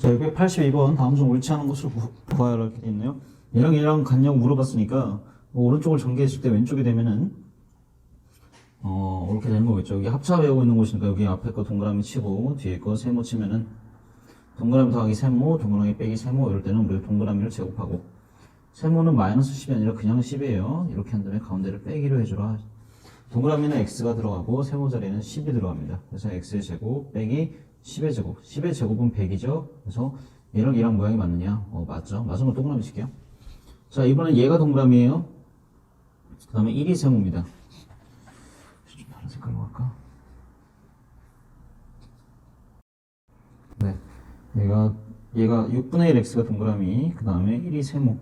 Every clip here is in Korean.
자, 682번 다음 중 옳지 않은 것을 구- 구하여라 이렇게 돼 있네요. 얘랑 얘랑 같냐고 물어봤으니까 뭐 오른쪽을 전개했을 때 왼쪽이 되면은 어 이렇게 되는 거겠죠. 여기 합차 외우고 있는 곳이니까 여기 앞에 거 동그라미 치고 뒤에 거 세모 치면은 동그라미 더하기 세모, 동그라미 빼기 세모 이럴 때는 우리가 동그라미를 제곱하고 세모는 마이너스 10이 아니라 그냥 10이에요. 이렇게 한 다음에 가운데를 빼기로 해주라. 동그라미는 x가 들어가고 세모 자리에는 10이 들어갑니다. 그래서 x의 제곱 빼기 10의 제곱. 10의 제곱은 100이죠. 그래서 얘랑 얘랑 모양이 맞느냐? 어, 맞죠. 맞은 거 동그라미 칠게요. 자, 이번엔 얘가 동그라미예요. 그 다음에 1이 세모입니다. 좀 다른 색깔로 할까? 네. 얘가, 얘가 6분의 1 x가 동그라미, 그 다음에 1이 세모.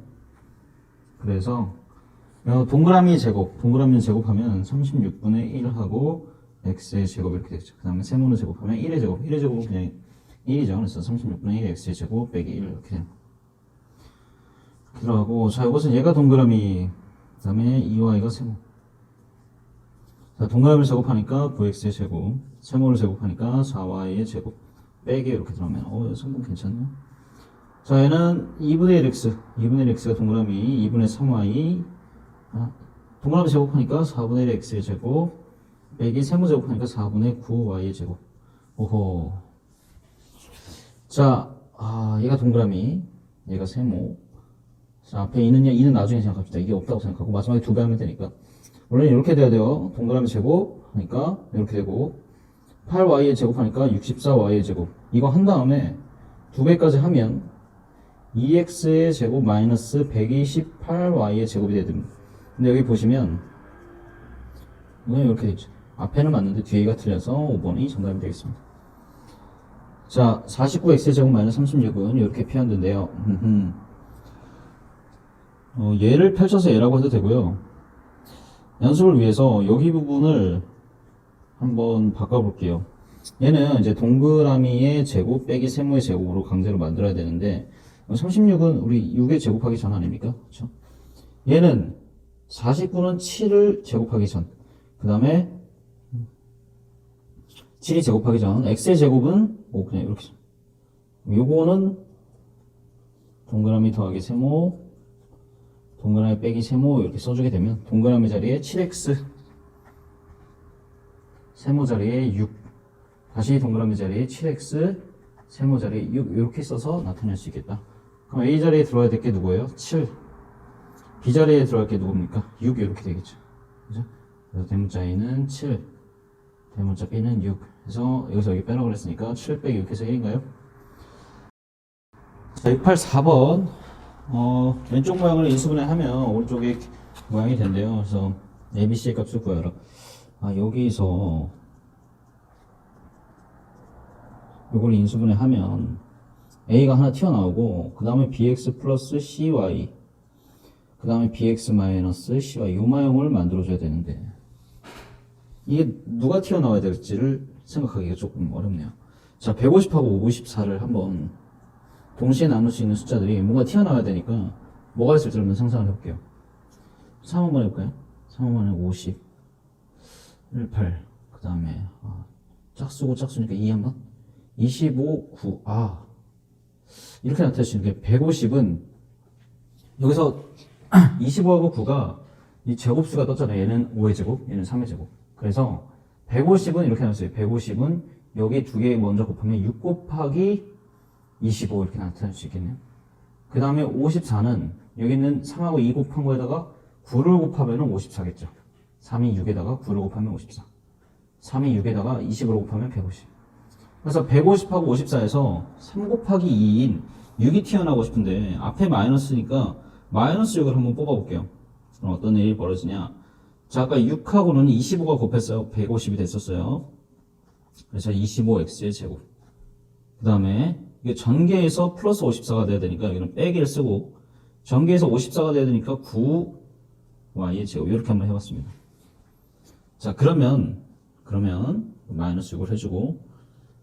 그래서 어, 동그라미 제곱, 동그라미 제곱하면 36분의 1하고 x의 제곱 이렇게 되죠. 그 다음에 세모를 제곱하면 1의 제곱, 1의 제곱은 그냥 1이죠. 그래서 36분의 1 x의 제곱 빼기 1 이렇게 됩니다. 들어가고 자 이것은 얘가 동그라미 그 다음에 2y가 세모 자 동그라미를 제곱하니까 9x의 제곱 세모를 제곱하니까 4y의 제곱 빼기 이렇게 들어가면 어 성분 괜찮네요 자 얘는 2분의 1x 2분의 1x가 동그라미 2분의 3y 아, 동그라미 제곱하니까 4분의 1x의 제곱 빼기 세모 제곱하니까 4분의 9y의 제곱 오호 자 아, 얘가 동그라미 얘가 세모 자, 앞에 2는요, 2는 나중에 생각합시다. 이게 없다고 생각하고, 마지막에 두 배 하면 되니까. 원래는 이렇게 돼야 돼요. 동그라미 제곱 하니까, 이렇게 되고, 8y의 제곱하니까 64y의 제곱. 이거 한 다음에 두 배까지 하면, 2x의 제곱 마이너스 128y의 제곱이 돼야 됩니다. 근데 여기 보시면, 이건 이렇게. 앞에는 맞는데 뒤에가 틀려서 5번이 정답이 되겠습니다. 자, 49x의 제곱 마이너스 36은 이렇게 표현된대요. 어, 얘를 펼쳐서 얘라고 해도 되고요. 연습을 위해서 여기 부분을 한번 바꿔볼게요. 얘는 이제 동그라미의 제곱 빼기 세모의 제곱으로 강제로 만들어야 되는데 36은 우리 6의 제곱하기 전 아닙니까? 그렇죠? 얘는 49는 7을 제곱하기 전. 그 다음에 7이 제곱하기 전. x의 제곱은 뭐 그냥 이렇게. 요거는 동그라미 더하기 세모 동그라미 빼기 세모 이렇게 써주게 되면 동그라미 자리에 7x 세모 자리에 6 다시 동그라미 자리에 7x 세모 자리에 6 이렇게 써서 나타낼 수 있겠다 그럼 A 자리에 들어야 될 게 누구예요? 7 B 자리에 들어갈 게 누굽니까? 6 이렇게 되겠죠 그죠? 그래서 대문자 A는 7 대문자 B는 6 그래서 여기서 여기 빼라고 그랬으니까 7 빼기 6 해서 1인가요? 자 684번 어, 왼쪽 모양을 인수분해 하면 오른쪽에 모양이 된대요. 그래서 ABC의 값을 구하라. 아, 여기서 이걸 인수분해 하면 A가 하나 튀어나오고 그 다음에 BX 플러스 CY 그 다음에 BX 마이너스 이 모양을 만들어줘야 되는데 이게 누가 튀어나와야 될지를 생각하기가 조금 어렵네요. 자, 150하고 54를 한번 동시에 나눌 수 있는 숫자들이 뭔가 튀어나와야 되니까 뭐가 있을지 한번 상상을 해볼게요. 3 한번 해볼까요? 3 한번 해 50, 1, 8, 그 다음에 아, 짝수고 짝수니까 2 한번 25, 9, 아 이렇게 있는 게 150은 여기서 25하고 9가 이 제곱수가 떴잖아요. 얘는 5의 제곱, 얘는 3의 제곱. 그래서 150은 이렇게 나왔어요. 150은 여기 두 개 먼저 곱하면 6 곱하기 25 이렇게 나타낼 수 있겠네요. 그 다음에 54는 여기 있는 3하고 2 곱한 거에다가 9를 곱하면 54겠죠. 3이 6에다가 9를 곱하면 54. 3이 6에다가 20을 곱하면 150. 그래서 150하고 54에서 3 곱하기 2인 6이 튀어나오고 싶은데 앞에 마이너스니까 마이너스 6을 한번 뽑아볼게요. 그럼 어떤 일이 벌어지냐. 자, 아까 6하고는 25가 곱했어요. 150이 됐었어요. 그래서 25x의 제곱. 그 다음에 이게 전개에서 플러스 54가 돼야 되니까 여기는 빼기를 쓰고 전개에서 54가 돼야 되니까 9y의 제곱 이렇게 한번 해봤습니다. 자 그러면 그러면 마이너스 6을 해주고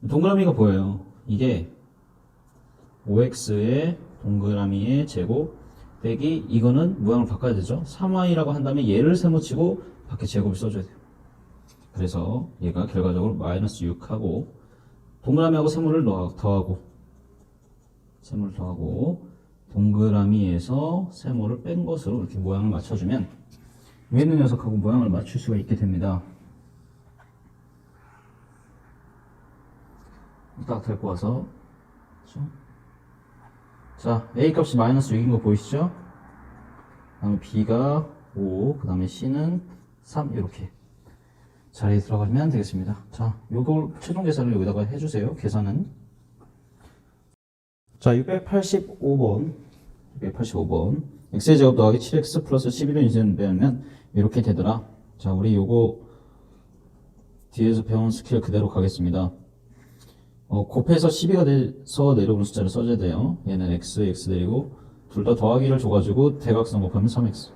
동그라미가 보여요. 이게 5x의 동그라미의 제곱 빼기 이거는 모양을 바꿔야 되죠. 3y라고 한 다음에 얘를 세모치고 밖에 제곱을 써줘야 돼요. 그래서 얘가 결과적으로 마이너스 6하고 동그라미하고 세모를 더하고 세모를 더하고 동그라미에서 세모를 뺀 것으로 이렇게 모양을 맞춰주면 위에 있는 녀석하고 모양을 맞출 수가 있게 됩니다. 딱 데리고 와서 그렇죠? 자 A 값이 마이너스 6인 거 보이시죠? 그 다음에 B가 5, 그 다음에 C는 3 이렇게 자리에 들어가면 되겠습니다. 자, 요걸 최종 계산을 여기다가 해주세요. 계산은 자, 685번 685번 x의 제곱 더하기 7x 플러스 11을 인쇄 빼면 이렇게 되더라. 자, 우리 요거 뒤에서 배운 스킬 그대로 가겠습니다. 어, 곱해서 12가 돼서 내려오는 숫자를 써줘야 돼요. 얘는 x, x 내리고 둘 다 더하기를 줘가지고 대각선 곱하면 3x.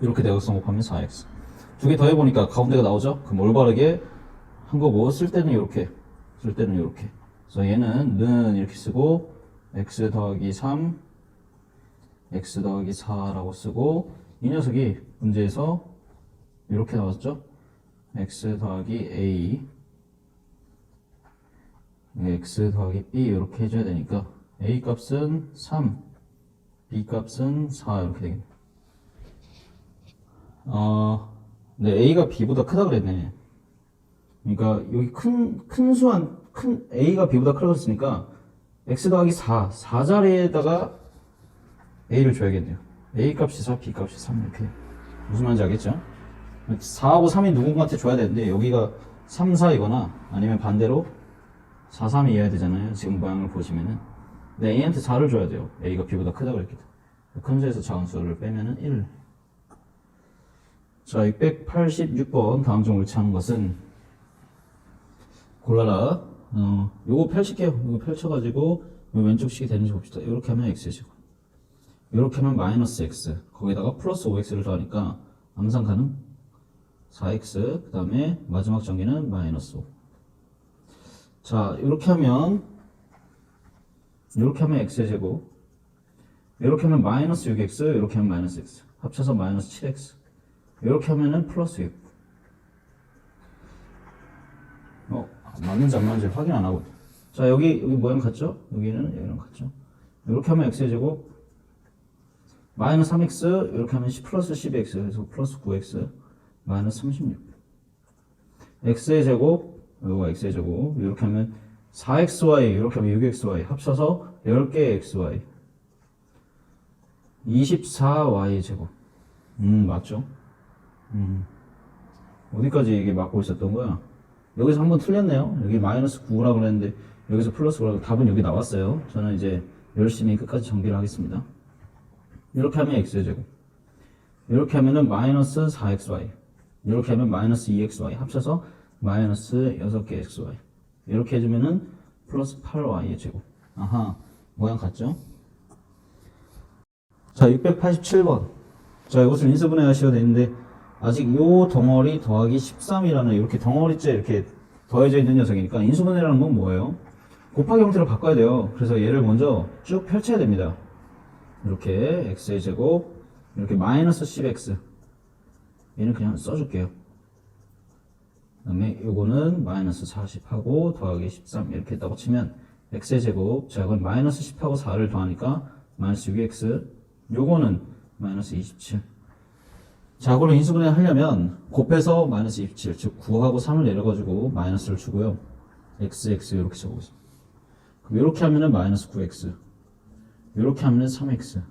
이렇게 대각선 곱하면 4x. 두 개 더해보니까 가운데가 나오죠? 그럼 올바르게 한 거고 쓸 때는 이렇게, 쓸 때는 이렇게. 그래서 얘는 는 이렇게 쓰고 x 더하기 3, x 더하기 4라고 쓰고 이 녀석이 문제에서 이렇게 나왔죠? X 더하기 a x 더하기 b 이렇게 해줘야 되니까 a 값은 3 b 값은 4 이렇게 되겠네. 어, 네 a가 b보다 크다 그랬네. 그러니까 여기 큰, 큰 수한 큰 a가 b보다 크다고 했으니까 x 더하기 4 4자리에다가 a를 줘야겠네요. a 값이 4 b 값이 3 이렇게 무슨 말인지 알겠죠? 4하고 3이 누군가한테 줘야 되는데 여기가 3, 4이거나 아니면 반대로 4, 3이어야 되잖아요. 지금 모양을 보시면은. 근데 A한테 4를 줘야 돼요. A가 B보다 크다고 했기 때문에. 큰 수에서 작은 수를 빼면은 1. 자, 686번 다음 중 옳지 않은 것은 골라라. 어, 요거 펼칠게요. 이거 펼쳐가지고 요 왼쪽 식이 되는지 봅시다. 이렇게 하면 X시고. 이렇게 하면 마이너스 X. 거기다가 플러스 5X를 더하니까 암산 가능? 4x 그 다음에 마지막 전기는 마이너스 5. 자 이렇게 하면 이렇게 하면 x의 제곱. 이렇게 하면 마이너스 6x 이렇게 하면 마이너스 x 합쳐서 마이너스 7x 이렇게 하면은 플러스 6 어, 맞는지 안 맞는지 확인 안 하고. 자 여기 여기 모양 같죠? 여기는 여기랑 같죠? 이렇게 하면 x의 제곱. 마이너스 3x 이렇게 하면 10 플러스 12x 그래서 플러스 9x 마이너스 36 x의 제곱 이거 x의 제곱. 이렇게 하면 4xy 이렇게 하면 6xy 합쳐서 10개의 xy 24y 제곱. 음 맞죠? 음. 어디까지 이게 맞고 있었던 거야? 여기서 한번 틀렸네요. 여기 마이너스 9라고 그랬는데 여기서 플러스 9라고 답은 여기 나왔어요. 저는 이제 열심히 끝까지 정비를 하겠습니다. 이렇게 하면 x의 제곱. 이렇게 하면은 마이너스 4xy 이렇게 하면 마이너스 2xy 합쳐서 마이너스 6개 xy 이렇게 해주면은 플러스 8y의 제곱. 아하 모양 같죠? 자 687번. 자 이것을 인수분해 하셔야 되는데 아직 요 덩어리 더하기 13이라는 이렇게 덩어리째 이렇게 더해져 있는 녀석이니까 인수분해라는 건 뭐예요? 곱하기 형태로 바꿔야 돼요. 그래서 얘를 먼저 쭉 펼쳐야 됩니다. 이렇게 x의 제곱 이렇게 마이너스 10x 얘는 그냥 써줄게요 그 다음에 요거는 마이너스 40하고 더하기 13 이렇게 했다고 치면 x의 제곱 자 이건 마이너스 10하고 4를 더하니까 마이너스 6x 요거는 마이너스 27 자, 그걸 인수분해 하려면 곱해서 마이너스 27, 즉 9하고 3을 내려가지고 마이너스를 주고요. x, x 이렇게 적어보겠습니다. 그럼 이렇게 하면은 마이너스 9x, 이렇게 하면은 3x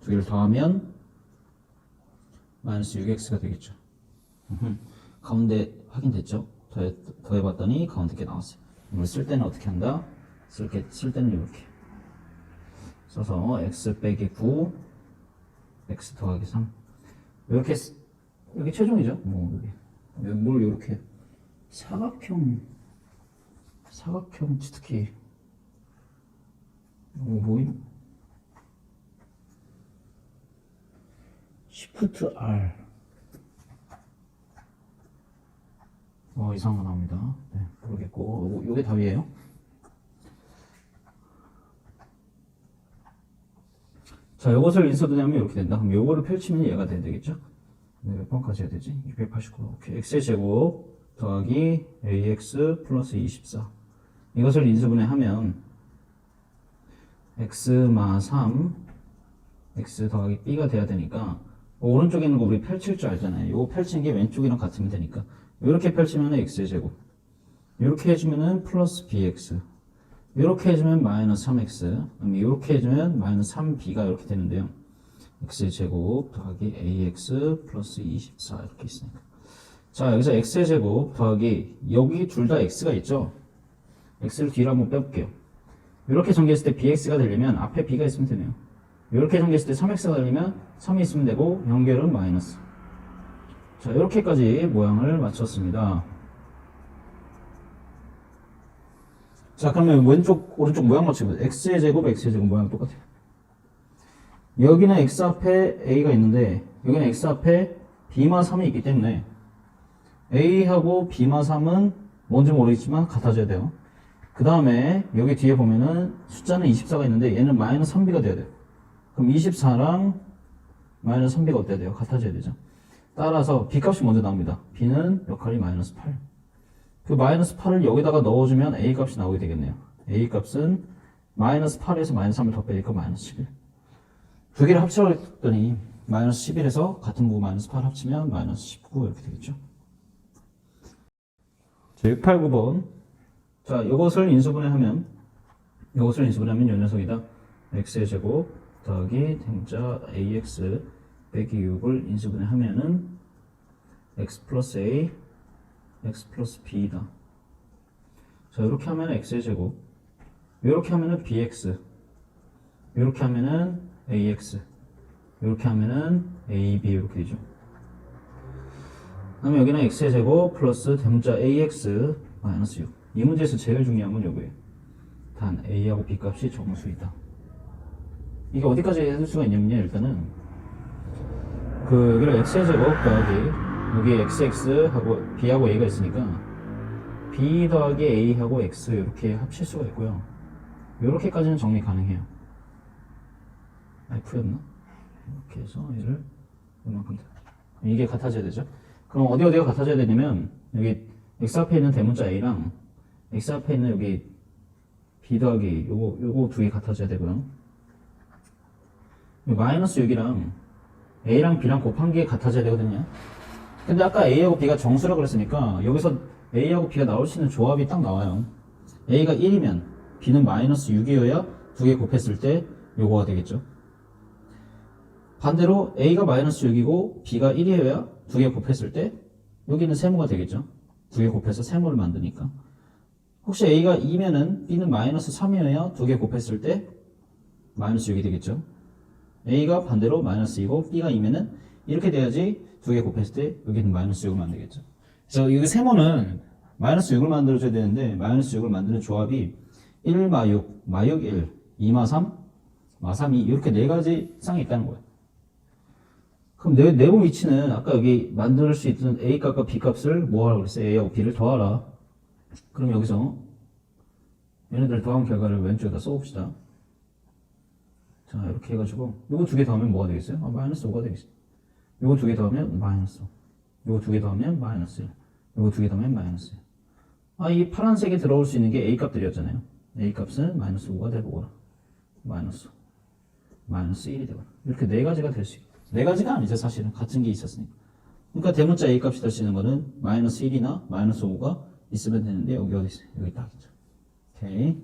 두 개를 더하면 마이너스 6x가 되겠죠. 가운데 확인됐죠? 더해, 더해봤더니 가운데 게 나왔어요. 이걸 쓸 때는 어떻게 한다? 쓸, 게, 쓸 때는 이렇게 써서 x 빼기 9, x 더하기 3 이렇게 쓰- 여기 최종이죠. 뭐 여기 뭘 이렇게 사각형 사각형 특히 뭐모 Shift R 어 이상한 거 나옵니다. 네 모르겠고 요게 답이에요. 자, 요것을 인서드하면 이렇게 된다. 그럼 요거를 펼치면 얘가 돼야 되겠죠? 네, 몇 번까지 해야 되지? 289. 오케이. x의 제곱 더하기 ax 플러스 24. 이것을 인수분해하면 x마 3 x 더하기 b가 돼야 되니까 오른쪽에 있는 거 우리 펼칠 줄 알잖아요. 이거 펼치는 게 왼쪽이랑 같으면 되니까 이렇게 펼치면 x의 제곱 이렇게 해주면은 플러스 bx 이렇게 해주면 마이너스 3x 그럼 이렇게 해주면 마이너스 3b가 이렇게 되는데요. x의 제곱 더하기 ax 플러스 24 이렇게 있으니까 자 여기서 x의 제곱 더하기 여기 둘 다 x가 있죠. x를 뒤로 한번 빼볼게요. 이렇게 전개했을 때 bx가 되려면 앞에 b가 있으면 되네요. 이렇게 전개했을 때 3x가 되려면 3이 있으면 되고 연결은 마이너스. 자 이렇게까지 모양을 맞췄습니다. 자 그러면 왼쪽 오른쪽 모양 맞추면 x의 제곱 x의 제곱 모양 똑같아요. 여기는 x 앞에 a가 있는데 여기는 x 앞에 b마 3이 있기 때문에 a하고 b마 3은 뭔지 모르겠지만 같아져야 돼요. 그 다음에 여기 뒤에 보면은 숫자는 24가 있는데 얘는 마이너스 3b가 돼야 돼요. 그럼 24랑 마이너스 3b가 어때야 돼요? 같아져야 되죠. 따라서 b 값이 먼저 나옵니다. b는 역할이 마이너스 8. 그 마이너스 8을 여기다가 넣어주면 a 값이 나오게 되겠네요. a 값은 마이너스 8에서 마이너스 3을 더 빼니까 마이너스 11. 두 개를 합치라고 했더니 마이너스 11에서 같은 부분 마이너스 8 합치면 마이너스 19 이렇게 되겠죠. 자, 6, 8, 9번. 자, 이것을 인수분해하면 이것을 인수분해하면 요 녀석이다. x의 제곱 더하기 대문자 ax 빼기 6을 인수분해하면은 x 플러스 a x 플러스 b이다. 자, 이렇게 하면 x의 제곱 이렇게 하면은 bx 이렇게 하면은 ax 이렇게 하면은 ab 이렇게 되죠. 그다음에 여기는 x의 제곱 플러스 대문자 ax 마이너스 6. 이 문제에서 제일 중요한 건 요거예요. 단 a하고 b 값이 정수이다. 이게 어디까지 해줄 수가 있냐면요. 일단은 그 여기를 x의 제곱 더하기 여기 xx하고 b하고 a가 있으니까 b 더하기 a하고 x 이렇게 합칠 수가 있고요. 이렇게까지는 정리 가능해요. F였나? 이렇게 해서 얘를 이만큼 돼. 이게 같아져야 되죠. 그럼 어디 어디가 같아져야 되냐면 여기 x 앞에 있는 대문자 a랑 x 앞에 있는 여기 b 더하기 요거 요거 두 개 같아져야 되고요. 이 마이너스 6이랑 a랑 b랑 곱한 게 같아져야 되거든요. 근데 아까 a하고 b가 정수라 그랬으니까 여기서 a하고 b가 나올 수 있는 조합이 딱 나와요. a가 1이면 b는 마이너스 6이어야 두 개 곱했을 때 요거가 되겠죠. 반대로 a가 마이너스 6이고 b가 1이어야 두 개 곱했을 때 여기는 세모가 되겠죠. 두 개 곱해서 세모를 만드니까. 혹시 a가 2면은 b는 마이너스 3이어야 두 개 곱했을 때 마이너스 6이 되겠죠. A가 반대로 마이너스 2고 b가 2면은 이렇게 돼야지 두 개 곱했을 때 여기는 마이너스 6을 만들겠죠. 그래서 여기 세모는 마이너스 6을 만들어줘야 되는데 마이너스 6을 만드는 조합이 1, 마 6, 마 6, 1, 2, 마 3, 마 3, 2 이렇게 네 가지 쌍이 있다는 거예요. 그럼 내, 내부 위치는 아까 여기 만들 수 있던 A 값과 B 값을 뭐 하라고 그랬어요? A하고 B를 더하라. 그럼 여기서 얘네들 더한 결과를 왼쪽에다 써봅시다. 자, 이렇게 해가지고 요거 두 개 더하면 뭐가 되겠어요? 아, 마이너스 5가 되겠어요. 요거 두 개 더하면 마이너스 5. 요거 두 개 더하면 마이너스 1. 요거 두 개 더하면 마이너스 1. 아, 이 파란색에 들어올 수 있는 게 A 값들이었잖아요. A 값은 마이너스 5가 되고 마이너스 5. 마이너스 1이 되고 이렇게 네 가지가 될 수 있고 네 가지가 아니죠 사실은 같은 게 있었으니까 그러니까 대문자 A 값이 될 수 있는 거는 마이너스 1이나 마이너스 5가 있으면 되는데 여기 어디 있어요 여기 딱 있죠 오케이